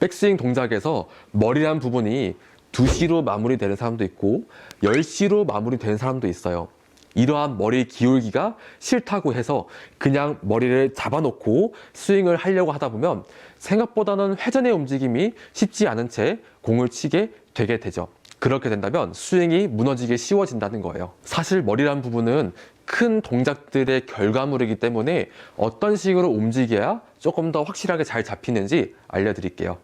백스윙 동작에서 머리란 부분이 2시로 마무리되는 사람도 있고 10시로 마무리되는 사람도 있어요. 이러한 머리 기울기가 싫다고 해서 그냥 머리를 잡아놓고 스윙을 하려고 하다 보면 생각보다는 회전의 움직임이 쉽지 않은 채 공을 치게 되게 되죠. 그렇게 된다면 스윙이 무너지기 쉬워진다는 거예요. 사실 머리란 부분은 큰 동작들의 결과물이기 때문에 어떤 식으로 움직여야 조금 더 확실하게 잘 잡히는지 알려드릴게요.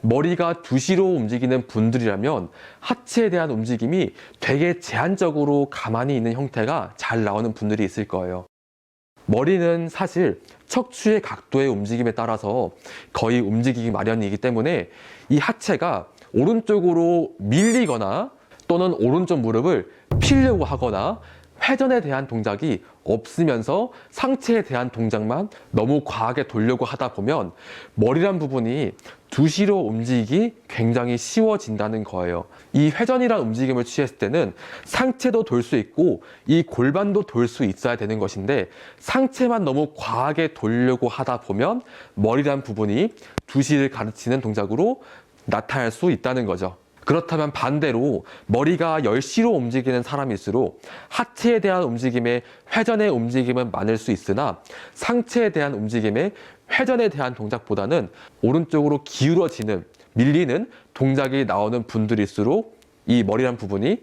머리가 2시로 움직이는 분들이라면 하체에 대한 움직임이 되게 제한적으로 가만히 있는 형태가 잘 나오는 분들이 있을 거예요. 머리는 사실 척추의 각도의 움직임에 따라서 거의 움직이기 마련이기 때문에 이 하체가 오른쪽으로 밀리거나 또는 오른쪽 무릎을 피려고 하거나 회전에 대한 동작이 없으면서 상체에 대한 동작만 너무 과하게 돌려고 하다 보면 머리란 부분이 2시로 움직이기 굉장히 쉬워진다는 거예요. 이 회전이란 움직임을 취했을 때는 상체도 돌 수 있고 이 골반도 돌 수 있어야 되는 것인데 상체만 너무 과하게 돌려고 하다 보면 머리란 부분이 2시를 가르치는 동작으로 나타날 수 있다는 거죠. 그렇다면 반대로 머리가 10시로 움직이는 사람일수록 하체에 대한 움직임에 회전의 움직임은 많을 수 있으나 상체에 대한 움직임에 회전에 대한 동작보다는 오른쪽으로 기울어지는 밀리는 동작이 나오는 분들일수록 이 머리란 부분이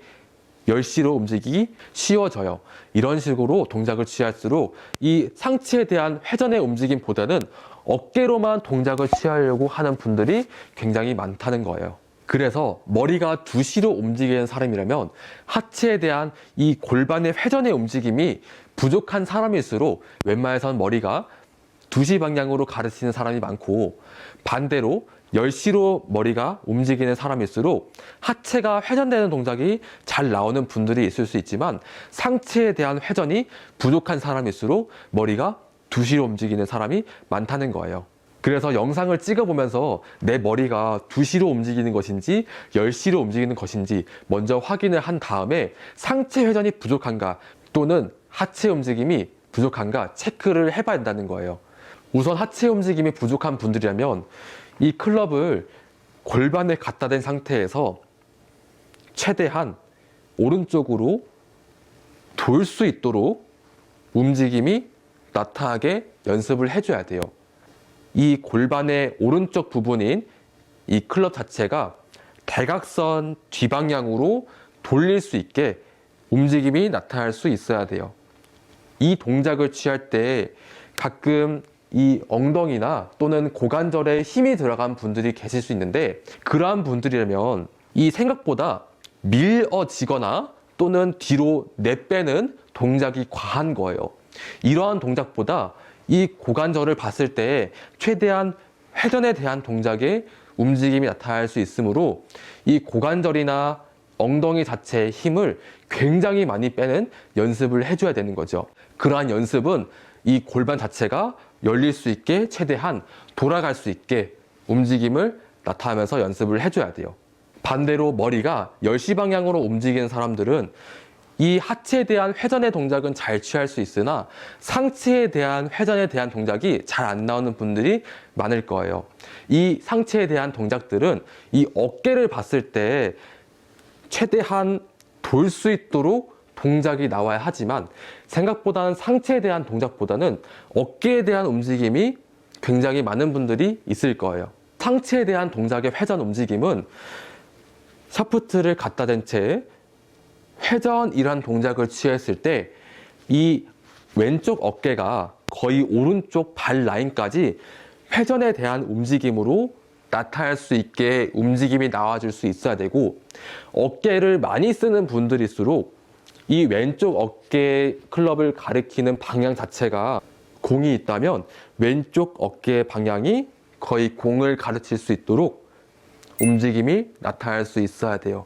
10시로 움직이기 쉬워져요. 이런 식으로 동작을 취할수록 이 상체에 대한 회전의 움직임보다는 어깨로만 동작을 취하려고 하는 분들이 굉장히 많다는 거예요. 그래서 머리가 2시로 움직이는 사람이라면 하체에 대한 이 골반의 회전의 움직임이 부족한 사람일수록 웬만해선 머리가 2시 방향으로 가르치는 사람이 많고 반대로 10시로 머리가 움직이는 사람일수록 하체가 회전되는 동작이 잘 나오는 분들이 있을 수 있지만 상체에 대한 회전이 부족한 사람일수록 머리가 2시로 움직이는 사람이 많다는 거예요. 그래서 영상을 찍어보면서 내 머리가 2시로 움직이는 것인지 10시로 움직이는 것인지 먼저 확인을 한 다음에 상체 회전이 부족한가 또는 하체 움직임이 부족한가 체크를 해봐야 한다는 거예요. 우선 하체 움직임이 부족한 분들이라면 이 클럽을 골반에 갖다 댄 상태에서 최대한 오른쪽으로 돌 수 있도록 움직임이 나타나게 연습을 해줘야 돼요. 이 골반의 오른쪽 부분인 이 클럽 자체가 대각선 뒤방향으로 돌릴 수 있게 움직임이 나타날 수 있어야 돼요. 이 동작을 취할 때 가끔 이 엉덩이나 또는 고관절에 힘이 들어간 분들이 계실 수 있는데 그러한 분들이라면 이 생각보다 밀어지거나 또는 뒤로 내빼는 동작이 과한 거예요. 이러한 동작보다 이 고관절을 봤을 때 최대한 회전에 대한 동작의 움직임이 나타날 수 있으므로 이 고관절이나 엉덩이 자체의 힘을 굉장히 많이 빼는 연습을 해줘야 되는 거죠. 그러한 연습은 이 골반 자체가 열릴 수 있게 최대한 돌아갈 수 있게 움직임을 나타내면서 연습을 해줘야 돼요. 반대로 머리가 10시 방향으로 움직이는 사람들은 이 하체에 대한 회전의 동작은 잘 취할 수 있으나 상체에 대한 회전에 대한 동작이 잘 안 나오는 분들이 많을 거예요. 이 상체에 대한 동작들은 이 어깨를 봤을 때 최대한 돌 수 있도록 동작이 나와야 하지만 생각보다는 상체에 대한 동작보다는 어깨에 대한 움직임이 굉장히 많은 분들이 있을 거예요. 상체에 대한 동작의 회전 움직임은 샤프트를 갖다 댄 채 회전이란 동작을 취했을 때 이 왼쪽 어깨가 거의 오른쪽 발 라인까지 회전에 대한 움직임으로 나타날 수 있게 움직임이 나와줄 수 있어야 되고 어깨를 많이 쓰는 분들일수록 이 왼쪽 어깨 클럽을 가리키는 방향 자체가 공이 있다면 왼쪽 어깨 방향이 거의 공을 가르칠 수 있도록 움직임이 나타날 수 있어야 돼요.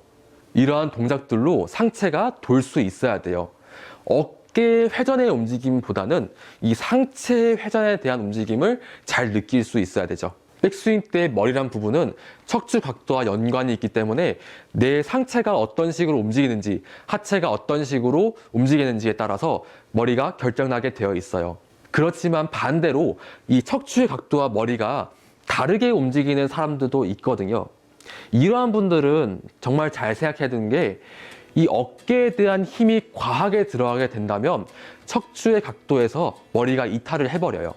이러한 동작들로 상체가 돌 수 있어야 돼요. 어깨 회전의 움직임보다는 이 상체 회전에 대한 움직임을 잘 느낄 수 있어야 되죠. 백스윙 때 머리란 부분은 척추 각도와 연관이 있기 때문에 내 상체가 어떤 식으로 움직이는지 하체가 어떤 식으로 움직이는지에 따라서 머리가 결정나게 되어 있어요. 그렇지만 반대로 이 척추의 각도와 머리가 다르게 움직이는 사람들도 있거든요. 이러한 분들은 정말 잘 생각해야 되는 게 이 어깨에 대한 힘이 과하게 들어가게 된다면 척추의 각도에서 머리가 이탈을 해버려요.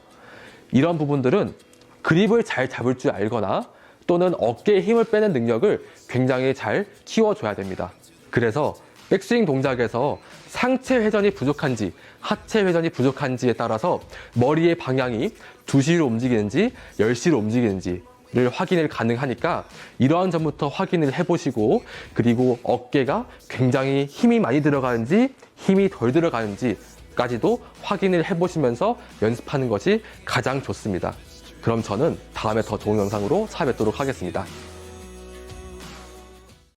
이런 부분들은 그립을 잘 잡을 줄 알거나 또는 어깨에 힘을 빼는 능력을 굉장히 잘 키워줘야 됩니다. 그래서 백스윙 동작에서 상체 회전이 부족한지 하체 회전이 부족한지에 따라서 머리의 방향이 2시로 움직이는지 10시로 움직이는지 를 확인을 가능하니까 이러한 점부터 확인을 해보시고 그리고 어깨가 굉장히 힘이 많이 들어가는지 힘이 덜 들어가는지 까지도 확인을 해보시면서 연습하는 것이 가장 좋습니다. 그럼 저는 다음에 더 좋은 영상으로 찾아뵙도록 하겠습니다.